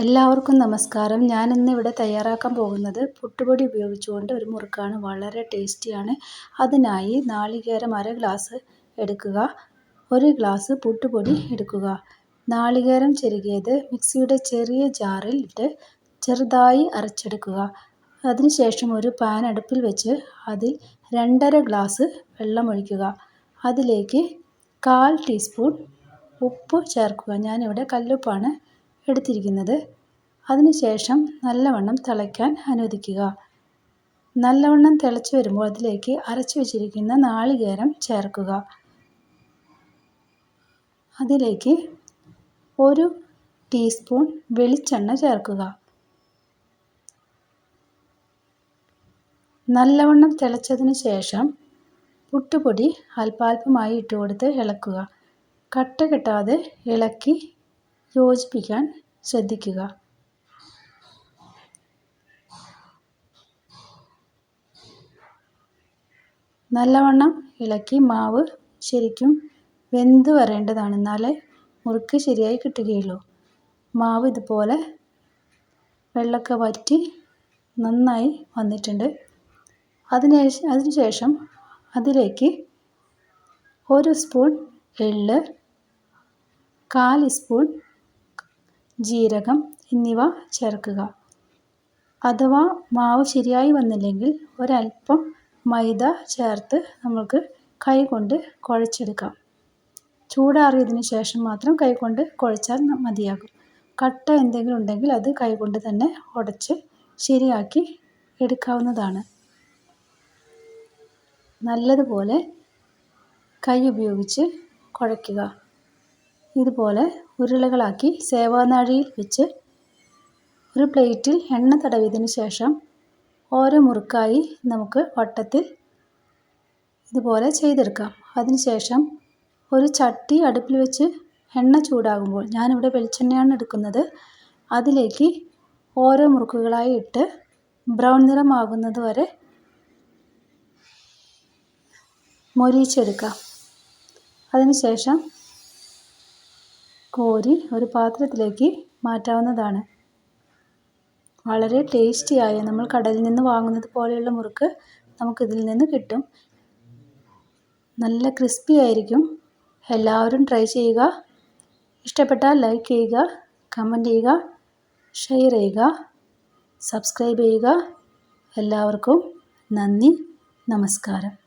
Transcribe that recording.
എല്ലാവർക്കും നമസ്കാരം. ഞാൻ ഇന്ന് ഇവിടെ തയ്യാറാക്കാൻ പോകുന്നത് പുട്ടുപൊടി ഉപയോഗിച്ചുകൊണ്ട് ഒരു മുറുക്കാണ്. വളരെ ടേസ്റ്റിയാണ്. അതിനായി നാളികേരം അര ഗ്ലാസ് എടുക്കുക. ഒരു ഗ്ലാസ് പുട്ടുപൊടി എടുക്കുക. നാളികേരം ചെരുകിയത് മിക്സിയുടെ ചെറിയ ജാറിൽ ഇട്ട് ചെറുതായി അരച്ചെടുക്കുക. അതിനുശേഷം ഒരു പാൻ അടുപ്പിൽ വെച്ച് അതിൽ രണ്ടര ഗ്ലാസ് വെള്ളം ഒഴിക്കുക. അതിലേക്ക് കാൽ ടീസ്പൂൺ ഉപ്പ് ചേർക്കുക. ഞാനിവിടെ കല്ലുപ്പാണ് എടുത്തിരിക്കുന്നത്. അതിനുശേഷം നല്ലവണ്ണം തിളയ്ക്കാൻ അനുവദിക്കുക. നല്ലവണ്ണം തിളച്ച് വരുമ്പോൾ അതിലേക്ക് അരച്ചു വച്ചിരിക്കുന്ന നാളികേരം ചേർക്കുക. അതിലേക്ക് ഒരു ടീസ്പൂൺ വെളിച്ചെണ്ണ ചേർക്കുക. നല്ലവണ്ണം തിളച്ചതിന് ശേഷം പുട്ടുപൊടി അല്പാൽപമായി ഇട്ട് കൊടുത്ത് ഇളക്കുക. കട്ട കെട്ടാതെ ഇളക്കി യോജിപ്പിക്കാൻ ശ്രദ്ധിക്കുക. നല്ലവണ്ണം ഇളക്കി മാവ് ശരിക്കും വെന്ത് വരേണ്ടതാണ്. എന്നാലേ മുറുക്ക് ശരിയായി കിട്ടുകയുള്ളൂ. മാവ് ഇതുപോലെ വെള്ളമൊക്കെ വറ്റി നന്നായി വന്നിട്ടുണ്ട്. അതിന് അതിനുശേഷം അതിലേക്ക് ഒരു സ്പൂൺ എള്ള് കാൽ സ്പൂൺ ജീരകം എന്നിവ ചേർക്കുക. അഥവാ മാവ് ശരിയായി വന്നില്ലെങ്കിൽ ഒരല്പം മൈദ ചേർത്ത് നമുക്ക് കൈകൊണ്ട് കുഴച്ചെടുക്കാം. ചൂടാറിയതിന് ശേഷം മാത്രം കൈകൊണ്ട് കുഴച്ചാൽ മതിയാകും. കട്ട എന്തെങ്കിലും ഉണ്ടെങ്കിൽ അത് കൈകൊണ്ട് തന്നെ ഉടച്ച് ശരിയാക്കി എടുക്കാവുന്നതാണ്. നല്ലതുപോലെ കൈ ഉപയോഗിച്ച് കുഴയ്ക്കുക. ഇതുപോലെ ഉരുളകളാക്കി സേവാനാഴിയിൽ വെച്ച് ഒരു പ്ലേറ്റിൽ എണ്ണ തടവിയതിന് ശേഷം ഓരോ മുറുക്കായി നമുക്ക് വട്ടത്തിൽ ഇതുപോലെ ചെയ്തെടുക്കാം. അതിനുശേഷം ഒരു ചട്ടി അടുപ്പിൽ വെച്ച് എണ്ണ ചൂടാകുമ്പോൾ ഞാനിവിടെ വെളിച്ചെണ്ണയാണ് എടുക്കുന്നത്. അതിലേക്ക് ഓരോ മുറുക്കുകളായി ഇട്ട് ബ്രൗൺ നിറമാകുന്നത് വരെ മൊരിയിച്ചെടുക്കാം. അതിനുശേഷം കോരി ഒരു പാത്രത്തിലേക്ക് മാറ്റാവുന്നതാണ്. വളരെ ടേസ്റ്റിയായ നമ്മൾ കടലിൽ നിന്ന് വാങ്ങുന്നത് പോലെയുള്ള മുറുക്ക് നമുക്കിതിൽ നിന്ന് കിട്ടും. നല്ല ക്രിസ്പി ആയിരിക്കും. എല്ലാവരും ട്രൈ ചെയ്യുക. ഇഷ്ടപ്പെട്ടാൽ ലൈക്ക് ചെയ്യുക കമന്റ് ചെയ്യുക ഷെയർ ചെയ്യുക സബ്സ്ക്രൈബ് ചെയ്യുക. എല്ലാവർക്കും നന്ദി നമസ്കാരം.